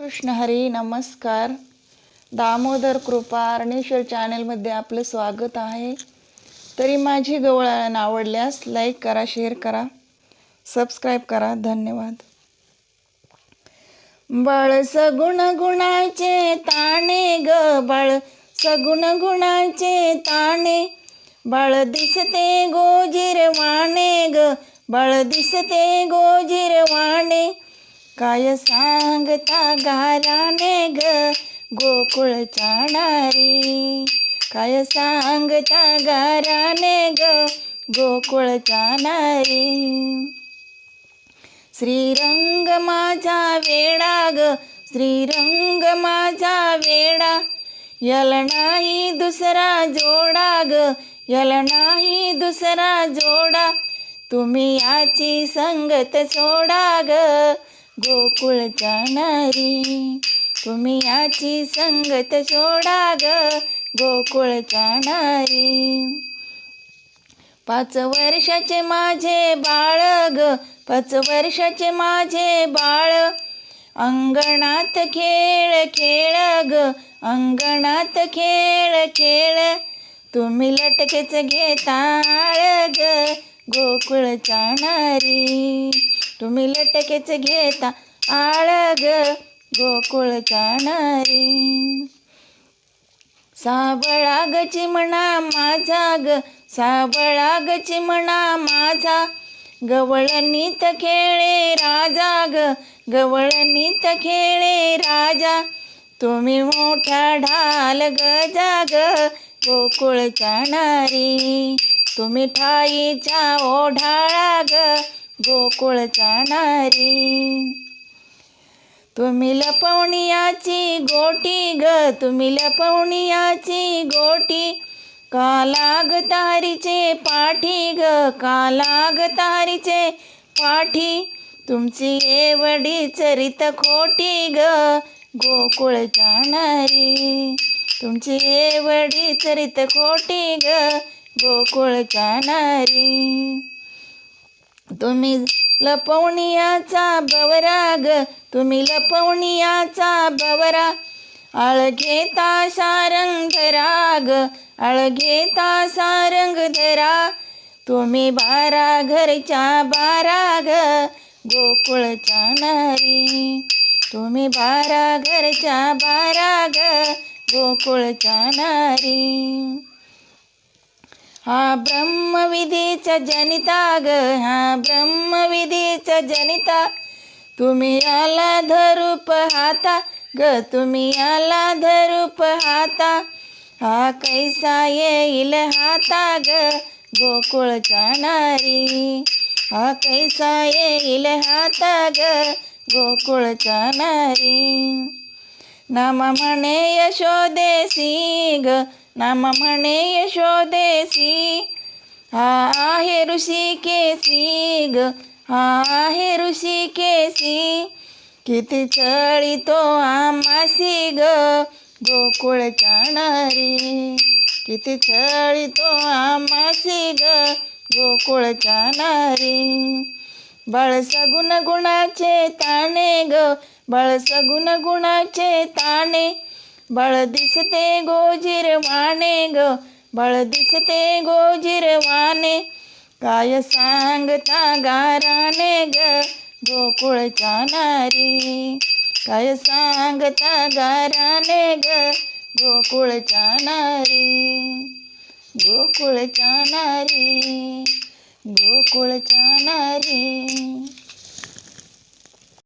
कृष्ण हरी नमस्कार. दामोदर कृपा अर्णेश्वर चॅनलमध्ये आपलं स्वागत आहे. तरी माझी गवळण आवडल्यास लाईक करा शेअर करा सबस्क्राईब करा. धन्यवाद. बळ सगुण गुणाचे ताणे ग बळ सगुण गुणाचे ताणे. बळ दिसते गोजिरवाणे ग बळ दिसते गोजिरवाणे काय सांगता गाराने ग? गोकुळ चाणारी काय सांगता गाराने ग? गोकुळ चाणारी श्रीरंग माझा वेडा ग. श्रीरंग माझा वेडा. यल नाही दुसरा जोडा ग. यल नाही दुसरा जोडा. तुम्ही याची संगत सोडा ग. गोकुळ जाणारी तुम्ही याची संगत सोडा ग. गोकुळ जाणारी. पाच वर्षाचे माझे बाळ ग. पाच वर्षाचे माझे बाळ. अंगणात खेळ खेळ ग. अंगणात खेळ खेळ. तुम्ही लटकेच घेताळ ग. गोकुळ जाणारी. तुम्ही लटकेच घेता आळ ग गोकुळ जाणारी साबळागची म्हणा माझा ग साबळागची म्हणा माझा. गवळणीत खेळे राजा ग गवळणीत खेळे राजा. तुम्ही मोठा ढाल गजा जाग गोकुळ जाणारी तुम्ही ठाईच्या ओढाळा ग गोकुळ जाणारी. तुम्ही लपवणियाची गोटी ग तुम्ही लपवणियाची गोटी. कालाग तारीचे पाठी ग कालाग तारीचे पाठी. तुमची एवढी चरित खोटी ग गोकुळ जाणारी. तुमची एवढी चरित खोटी ग गोकुळ जाणारी. तुम्ही लपवणियाचा बवराग ग तुम्ही लपवणियाचा बवरा आळ घेता सारंग धरा ग आळ घेता सारंग धरा तुम्ही बारा घरच्या बारा ग गोकुळ नारी. तुम्ही बारा घरच्या बारा ग गोकुळ नारी. हा ब्रह्मविधीचा जनिता ग हा ब्रह्मविधीचा जनिता. तुम्ही आला धरूप हाता ग तुम्ही आला धरूप हाता. हा कैसा येईल हाता ग गोकुळ जाणारी हा कैसा येईल हाता ग गोकुळ जाणारी ನಮ್ಮ म्हणे यशोदेसी ग. नाम म्हणे यशोदेसी. हा आहे ऋषिकेसी ग. हा आहे ऋषिकेसी. किती चळी तो आमासी ग. गोकुळ जाणारी किती चळी तो आमासी ग. गोकुळ जाणारी बळस सगुण गुणाचे ताणे ग बळस सगुण गुणाचे ताणे. बळ दिसते गोजिरवाने ग बळ दिसते गोजिरवाने काय सांगता गाराने ग गोकुळ चानारी काय सांगता गाराने ग गोकुळ चानारी गोकुळ चानारी गोकुळ नारी